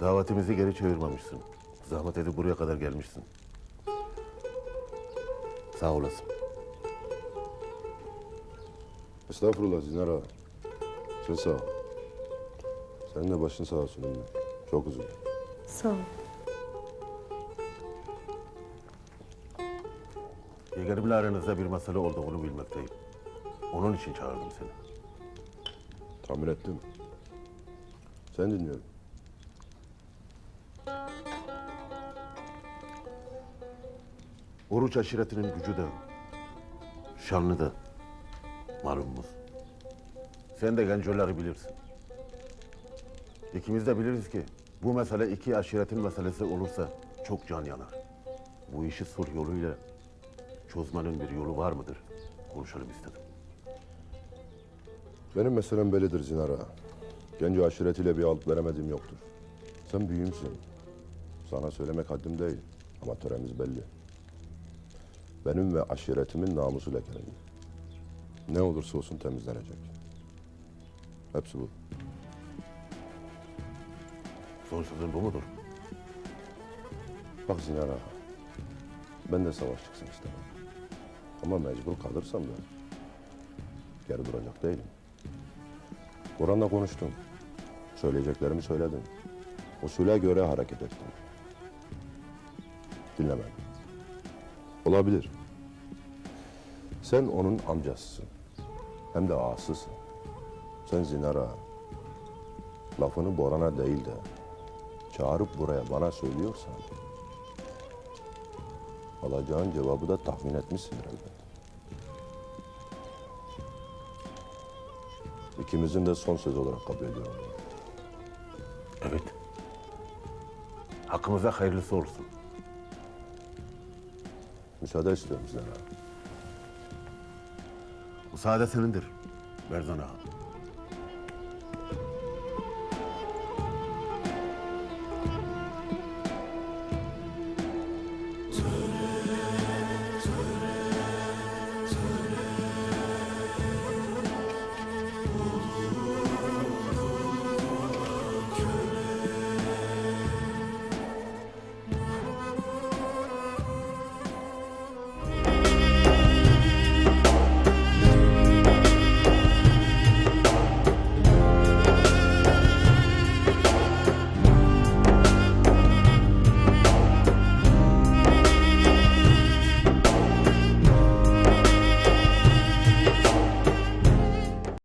Davetimizi geri çevirmemişsin. Zahmet edip buraya kadar gelmişsin. Sağ olasın. Estağfurullah Zinar ağa. Sen sağ ol. Senin de başın sağ olsun emmi. Çok üzüldüm. Sağ ol. Yeğenimle aranızda bir mesele olduğunu bilmekteyim. Onun için çağırdım seni. Tahmin ettim. Sen dinliyorum. Oruç aşiretinin gücü de, şanlı da malumumuz. Sen de gencoları bilirsin. İkimiz de biliriz ki bu mesele iki aşiretin meselesi olursa çok can yanar. Bu işi sulh yoluyla çözmenin bir yolu var mıdır? Konuşalım istedim. Benim meselem bellidir Zinar ağa. Genco aşiretiyle bir alıp veremediğim yoktur. Sen büyüğümsün. Sana söylemek haddim değil. Ama töremiz belli. Benim ve aşiretimin namusu lekelendi. Ne olursa olsun temizlenecek. Hepsi bu. Son sözün bu mudur? Bak Zinar ağa. Ben de savaş çıksın istemem. Ama mecbur kalırsam da geri duracak değilim. Kur'an'la konuştum. Söyleyeceklerimi söyledim. Usule göre hareket ettim. Dinlemem. Olabilir. Sen onun amcasısın. Hem de ağasısın. Sen Zinara. Lafını Boran'a değil de çağırıp buraya bana söylüyorsan alacağın cevabı da tahmin etmişsindir elbet. İkimizin de son söz olarak kabul ediyorum. Evet. Hakkımıza hayırlısı olsun. Müsaade istiyorum sizden. Müsaade senindir. Berzan Ağa.